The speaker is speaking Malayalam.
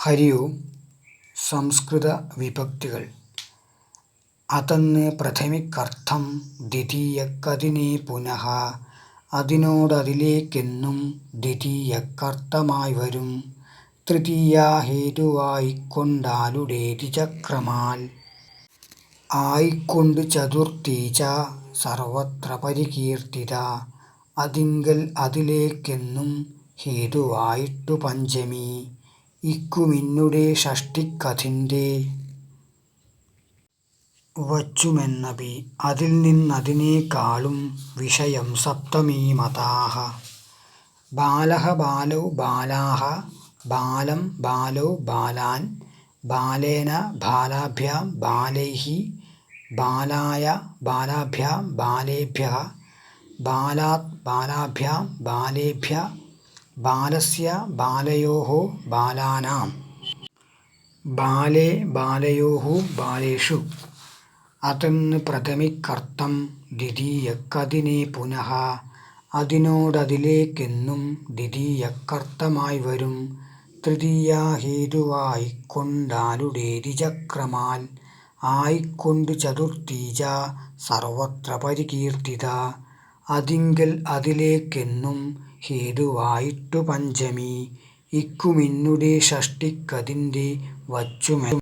ഹരി ഓം സംസ്കൃത വിഭക്തികൾ. അതെന്ന് പ്രഥമിക്കർത്ഥം ദ്വിതീയക്കതിനെ പുനഃ അതിനോടതിലേക്കെന്നും ദ്വിതീയക്കർത്ഥമായി വരും. തൃതീയ ഹേതുവായിക്കൊണ്ടാലുടേതിചക്രമാൽ ആയിക്കൊണ്ട് ചതുർത്ഥീച സർവത്ര പരികീർത്തിത. അതിങ്കൽ അതിലേക്കെന്നും ഹേതുവായിട്ടു പഞ്ചമി. ഇക്കുമിന്നുടെ ഷഷ്ടിക്കതിന്റെ വച്ചുമെന്നപി അതിൽ നിന്നതിനേക്കാളും വിഷയം സപ്തമീമതാഃ ബാലഃ ബാലൗ ബാലാഃ ബാലം ബാലൗ ബാലാൻ ബാലേന ബാലാഭ്യാം ബാലൈഃ ബാലായ ബാലാഭ്യാം ബാലേഭ്യഃ ബാലാത് ബാലാഭ്യാം ബാലേഭ്യ ബാലസ്യ ബാലയോഹോ ബാലാനാം. ബാലേ ബാലയോഹു ബാലേഷു. അതെന്ന് പ്രഥമിക്കർത്തം ദ്വിതീയക്കതിനെ പുനഃ അതിനോടതിലേക്കെന്നും ദ്വിതീയക്കർത്തമായി വരും തൃതീയ ഹേതുവായിക്കൊണ്ടാലുടേതിചക്രമാൽ ആയിക്കൊണ്ട് ചതുർത്ഥീജ സർവത്ര പരികീർത്തിത അതിങ്കൽ അതിലേക്കെന്നും ഹേതുവായിട്ടു പഞ്ചമി. ഇക്കുമിന്നുടെ ഷഷ്ടിക്കതിന്റെ വച്ചുമെന്നപി